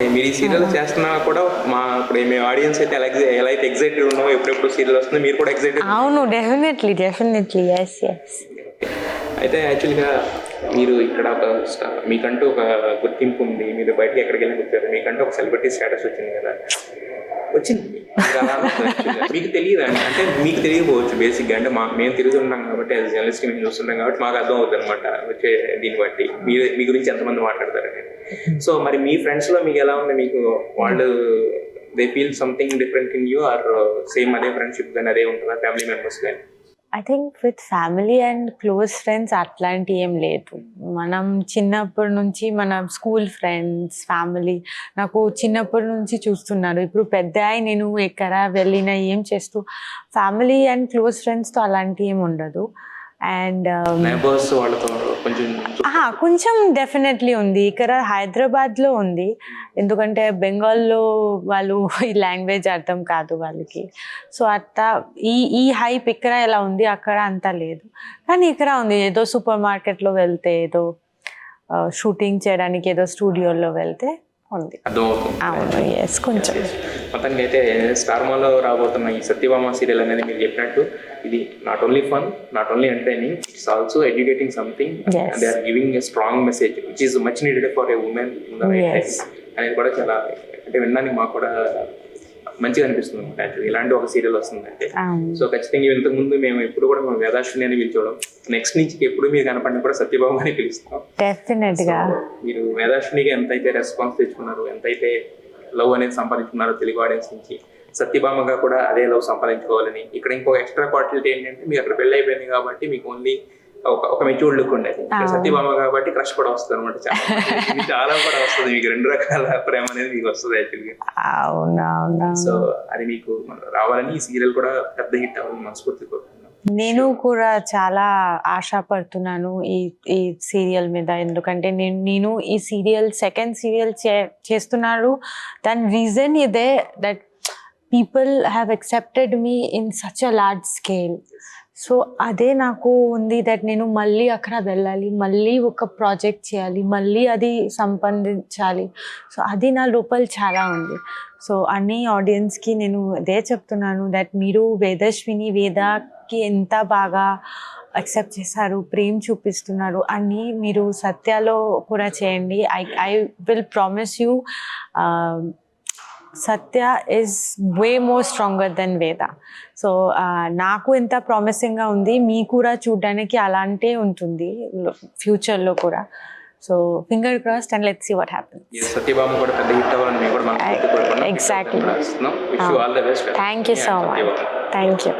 మీరు ఈ సీరియల్ చేస్తున్నా కూడా మా ఇప్పుడు మీ ఆడియన్స్ అయితే ఎలా ఎలా అయితే ఎగ్జైటెడ్ ఉన్నామో ఎప్పుడెప్పుడు సీరియల్ వస్తుందో మీరు కూడా ఎగ్జైటెడ్ అవును డెఫినెట్లీ డెఫినెట్లీ ఎస్ ఎస్ అయితే యాక్చువల్గా మీరు ఇక్కడ ఒక మీకంటూ ఒక గుర్తింపు ఉంది మీరు బయటకి ఎక్కడికి వెళ్ళి గుర్తారు మీకంటూ ఒక సెలబ్రిటీ స్టేటస్ వచ్చింది కదా. వచ్చింది. మీకు తెలియదు? అంటే మీకు తెలియకపోవచ్చు బేసిక్గా అంటే మా మేము తిరుగుతుంటాం కాబట్టి యాజ్ జర్నలిస్ట్ మేము చూస్తుంటాం కాబట్టి మాకు అర్థం అవుతుంది అనమాట వచ్చే దీన్ని బట్టి. మీ మీ గురించి ఎంతమంది మాట్లాడతారని సో మరి మీ ఫ్రెండ్స్లో మీకు ఎలా ఉంది? మీకు వాళ్ళు they feel something different in you are same అదే ఫ్రెండ్షిప్ కానీ అదే ఉంటుందా? ఫ్యామిలీ మెంబర్స్ కానీ I think with family and close friends అట్లాంటి ఏం లేదు. మనం చిన్నప్పటి నుంచి మన స్కూల్ ఫ్రెండ్స్ ఫ్యామిలీ నాకు చిన్నప్పటి నుంచి చూస్తున్నారు. ఇప్పుడు పెద్ద నేను ఎక్కడ వెళ్ళినా ఏం చేస్తూ ఫ్యామిలీ అండ్ క్లోజ్ ఫ్రెండ్స్తో అలాంటి ఏం ఉండదు. అండ్ వాళ్ళతో కొంచెం డెఫినెట్లీ ఉంది. ఇక్కడ హైదరాబాద్లో ఉంది. ఎందుకంటే బెంగాల్లో వాళ్ళు ఈ లాంగ్వేజ్ అర్థం కాదు వాళ్ళకి. సో అట్లా ఈ ఈ హైప్ ఇక్కడ ఎలా ఉంది? అక్కడ అంత లేదు. కానీ ఇక్కడ ఉంది. ఏదో సూపర్ మార్కెట్లో వెళ్తే ఏదో షూటింగ్ చేయడానికి ఏదో స్టూడియోలో వెళ్తే ఉంది. అవును ఎస్ కొంచెం. మొత్తానికి అయితే స్టార్ మాలో రాబోతున్న ఈ సత్యభామ సీరియల్ అనేది మీరు చెప్పినట్టు ఇది not only fun not only entertaining it's also educating something. They are giving a strong message which is much needed for a women. అనేది కూడా చాలా అంటే వినడానికి మాకు కూడా మంచిగా అనిపిస్తుంది అనమాట యాక్చువల్లీ ఇలాంటి ఒక సీరియల్ వస్తుందంటే. సో ఖచ్చితంగా ఇంతకు ముందు మేము ఎప్పుడు కూడా మేము వేదాశ్విని అని పిలిచేవాళ్ళం. నెక్స్ట్ నుంచి ఎప్పుడు మీరు కనపడినా కూడా సత్యభామ అని పిలుస్తాం. మీరు వేదాశ్వినిగా ఎంతైతే రెస్పాన్స్ తెచ్చుకున్నారు ఎంతైతే లవ్ అనేది సంపాదించుకున్నారో తెలుగు ఆడియన్స్ నుంచి. సత్యభామగా కూడా అదే లవ్ సంపాదించుకోవాలని. ఇక్కడ ఇంకో ఎక్స్ట్రా క్వాలిటీ ఏంటంటే మీకు అక్కడ పెళ్ళి అయిపోయింది కాబట్టి మీకు ఓన్లీ ఒక ఒక మెచ్యూర్డ్ లుక్ ఉండేది. సత్యభామ కాబట్టి క్రష్ కూడా వస్తుంది అనమాట చాలా చాలా కూడా వస్తుంది. మీకు రెండు రకాల ప్రేమ అనేది మీకు వస్తుంది యాక్చువల్గా సో అది మీకు రావాలని ఈ సీరియల్ కూడా పెద్ద హిట్ అవ్వాలని మనస్ఫూర్తి కోరుకుంటున్నాం నేను కూడా చాలా ఆశపడుతున్నాను ఈ ఈ సీరియల్ మీద. ఎందుకంటే నేను నేను ఈ సీరియల్ సెకండ్ సీరియల్ చే చేస్తున్నాడు దాని రీజన్ ఇదే that people have accepted me in such a large scale. So అదే నాకు ఉంది దట్ నేను మళ్ళీ అక్కడ వెళ్ళాలి మళ్ళీ ఒక ప్రాజెక్ట్ చేయాలి మళ్ళీ అది సంపాదించాలి. సో అది నా లోపల చాలా ఉంది. సో అన్ని ఆడియన్స్కి నేను అదే చెప్తున్నాను దట్ మీరు వేదశ్విని వేదకి ఎంత బాగా అక్సెప్ట్ చేశారు ప్రేమ్ చూపిస్తున్నారు అని మీరు సత్యాలో కూడా చేయండి. I I will promise you Satya is way more stronger than Veda so నాకు ఎంత ప్రామిసింగ్గా ఉంది మీ కూడా చూడడానికి అలాంటే ఉంటుంది ఫ్యూచర్లో కూడా. So finger crossed and let see what happen ఈ సత్యభామ కూడా పెద్ద హిట్ అవ్వాలని మేము కూడా the best thank you so much thank you.